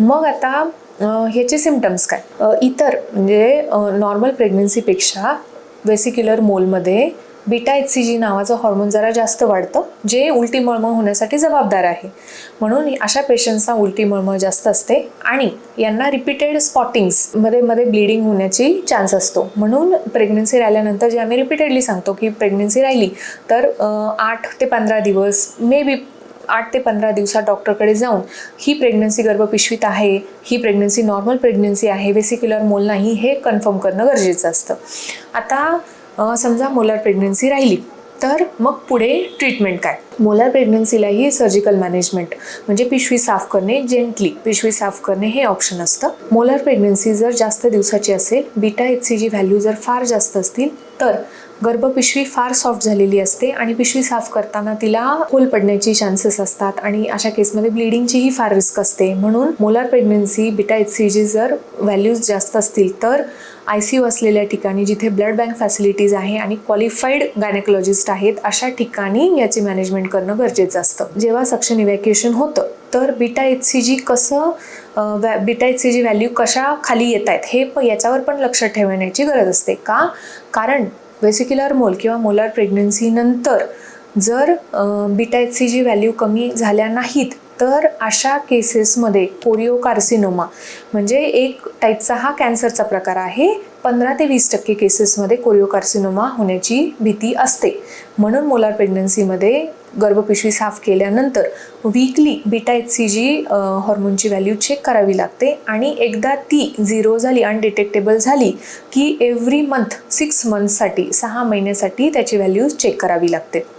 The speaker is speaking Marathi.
मग आता ह्याचे सिमटम्स काय? इतर म्हणजे नॉर्मल प्रेग्नन्सीपेक्षा वेसिक्युलर मोलमध्ये बीटा एच सी जी नावाचं हॉर्मोन जरा जास्त वाढतं जे उलटी मळमळ होण्यासाठी जबाबदार आहे. म्हणून अशा पेशंट्सना उलटी मळमळ जास्त असते आणि यांना रिपीटेड स्पॉटिंग्समध्ये मध्ये ब्लिडिंग होण्याची चान्स असतो. म्हणून प्रेग्नन्सी राहिल्यानंतर जे आम्ही रिपीटेडली सांगतो की प्रेग्नन्सी राहिली तर आठ ते पंधरा दिवस मे बी आठ ते पंधरा दिवसात डॉक्टरकडे जाऊन ही प्रेग्नन्सी गर्भपिशवीत आहे ही प्रेग्नन्सी नॉर्मल प्रेग्नन्सी आहे वेसिक्युलर मोल नाही हे कन्फर्म करणं गरजेचं असतं. आता समजा मोलर प्रेग्नन्सी राहिली तर मग पुढे ट्रीटमेंट काय? मोलार प्रेग्नन्सीलाही सर्जिकल मॅनेजमेंट म्हणजे पिशवी साफ करणे जेंटली पिशवी साफ करणे हे ऑप्शन असतं. मोलर प्रेग्नन्सी जर जास्त दिवसाची असेल beta H C G value जर फार जास्त असतील तर गर्भपिशवी फार सॉफ्ट झालेली असते आणि पिशवी साफ करताना तिला होल पडण्याची चान्सेस असतात आणि अशा केसमध्ये ब्लिडिंगचीही फार रिस्क असते. म्हणून molar pregnancy beta H C G जर व्हॅल्यूज जास्त असतील तर आय सी यू असलेल्या ठिकाणी जिथे ब्लड बँक फॅसिलिटीज आहे आणि क्वालिफाईड गायनेकोलॉजिस्ट आहेत अशा ठिकाणी याचे मॅनेजमेंट करणं गरजेचं असतं. जेव्हा सक्शन इव्हॅक्युएशन होतं तर बीटा एच सी जी कसं beta H C G value कशा खाली येत आहेत हे प याच्यावर पण लक्ष ठेवण्याची गरज असते. का? कारण वेसिक्युलर मोल किंवा मोलार प्रेग्नन्सीनंतर जर beta H C G value कमी झाल्या नाहीत तर अशा केसेसमध्ये कोरिओ कार्सिनोमा म्हणजे एक टाईपचा हा कॅन्सरचा प्रकार आहे. पंधरा ते वीस टक्के केसेसमध्ये कोरिओ कार्सिनोमा होण्याची भीती असते. म्हणून मोलार प्रेग्नन्सीमध्ये गर्भपिशवी साफ केल्यानंतर weekly beta H C G हॉर्मोनची value check करावी लागते. आणि एकदा ती झिरो झाली अनडिटेक्टेबल झाली की एव्हरी मंथ सिक्स मंथसाठी सहा महिन्यासाठी त्याची व्हॅल्यू चेक करावी लागते.